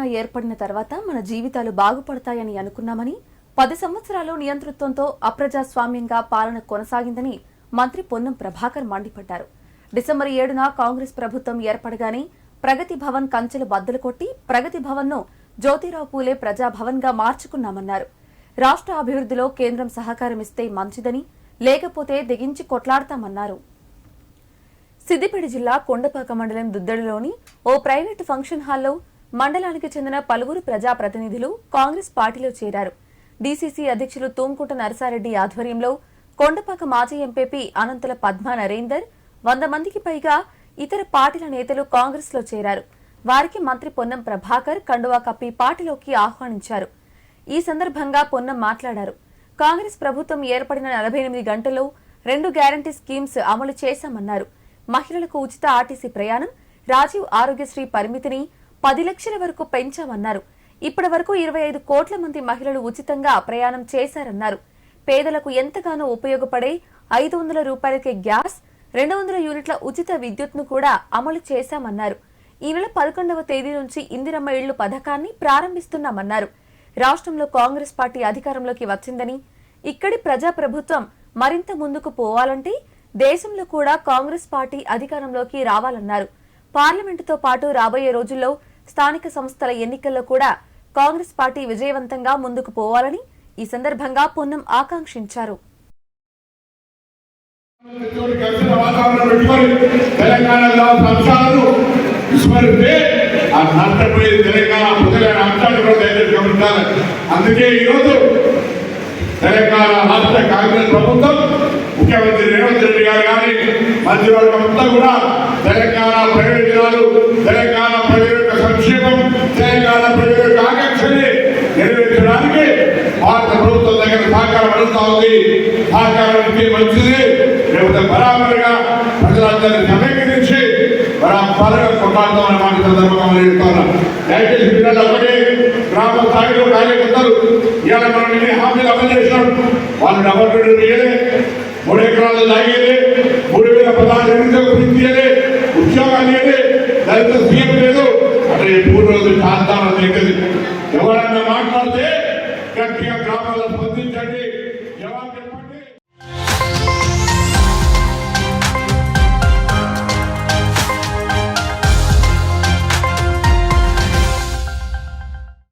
తెలంగాణ ఏర్పడిన తర్వాత మన జీవితాలు బాగుపడతాయని అనుకున్నామని పది సంవత్సరాలు నియంతృత్వంతో అప్రజాస్వామ్యంగా పాలన కొనసాగిందని మంత్రి పొన్నం ప్రభాకర్ మండిపడ్డారు. డిసెంబర్ ఏడున కాంగ్రెస్ ప్రభుత్వం ఏర్పడగానే ప్రగతి భవన్ కంచెలు బద్దలు కొట్టి ప్రగతి భవన్ను జ్యోతిరావు పూలే ప్రజాభవన్గా మార్చుకున్నామన్నారు. రాష్ట్ర అభివృద్ధిలో కేంద్రం సహకారమిస్తే మంచిదని లేకపోతే దిగించి కొట్లాడతామన్నారు. సిద్దిపేట జిల్లా కొండపాక మండలం దుద్దడిలోని ఓ ప్రైవేటు ఫంక్షన్ హాల్లో మండలానికి చెందిన పలువురు ప్రజాప్రతినిధులు కాంగ్రెస్ పార్టీలో చేరారు. డీసీసీ అధ్యక్షులు తూంకుంట నరసారెడ్డి ఆధ్వర్యంలో కొండపాక మాజీ ఎంపీపీ అనంతుల పద్మా నరేందర్ వంద మందికి పైగా ఇతర పార్టీల నేతలు కాంగ్రెస్లో చేరారు. వారికి మంత్రి పొన్నం ప్రభాకర్ కండువా కప్పి పార్టీలోకి ఆహ్వానించారు. ఈ సందర్భంగా పొన్నం మాట్లాడారు. కాంగ్రెస్ ప్రభుత్వం ఏర్పడిన నలభై ఎనిమిది గంటల్లో రెండు గ్యారంటీ స్కీమ్స్ అమలు చేశామన్నారు. మహిళలకు ఉచిత ఆర్టీసీ ప్రయాణం రాజీవ్ ఆరోగ్యశ్రీ పరిమితిని పది లక్షల వరకు పెంచామన్నారు. ఇప్పటి వరకు ఇరవై ఐదు కోట్ల మంది మహిళలు ఉచితంగా ప్రయాణం చేశారన్నారు. పేదలకు ఎంతగానో ఉపయోగపడే ఐదు వందల రూపాయలకే గ్యాస్ రెండు వందల యూనిట్ల ఉచిత విద్యుత్ను కూడా అమలు చేశామన్నారు. ఈ నెల పదకొండవ తేదీ నుంచి ఇందిరమ్మ ఇళ్ళు పథకాన్ని ప్రారంభిస్తున్నామన్నారు. రాష్ట్రంలో కాంగ్రెస్ పార్టీ అధికారంలోకి వచ్చిందని ఇక్కడి ప్రజా ప్రభుత్వం మరింత ముందుకు పోవాలంటే దేశంలో కూడా కాంగ్రెస్ పార్టీ అధికారంలోకి రావాలన్నారు. పార్లమెంటుతో పాటు రాబోయే రోజుల్లో స్థానిక సంస్థల ఎన్నికల్లో కూడా కాంగ్రెస్ పార్టీ విజయవంతంగా ముందుకు పోవాలని ఈ సందర్భంగా పొన్నం ఆకాంక్షించారు. అందుకే ఈరోజు తెలంగాణ రాష్ట్ర కాంగ్రెస్ ప్రభుత్వం ముఖ్యమంత్రి రేవంత్ రెడ్డి గారు కానీ మంత్రివర్గం అంతా కూడా తెలంగాణ ప్రయోజనాలు భారత ప్రభుత్వం దగ్గర సహకారం అడుగుతా ఉంది. సహకారం ఇస్తే మంచిది. లేకపోతే బరాబరుగా ప్రజలందరినీ సమీకరించి బరాబరుగా కొట్లాడతామని మాట సందర్భంగా మనం దయచేసి పిల్లలు ఒకటి గ్రామ స్థాయిలో కార్యకర్తలు ఇవాళ మనం ఎన్ని హామీలు అమలు చేసినాడు వాళ్ళు డబల్ బెడ్రూమ్ ఇయ్యలే మూడు ఎకరాలు తాగేది మూడు వేల పదహారు ఎనిమిది ఇయ్యలే ఉద్యోగాలు ఇయ్యలే. దళిత సీఎం లేదు. అంటే మూడు రోజులు శాంతానం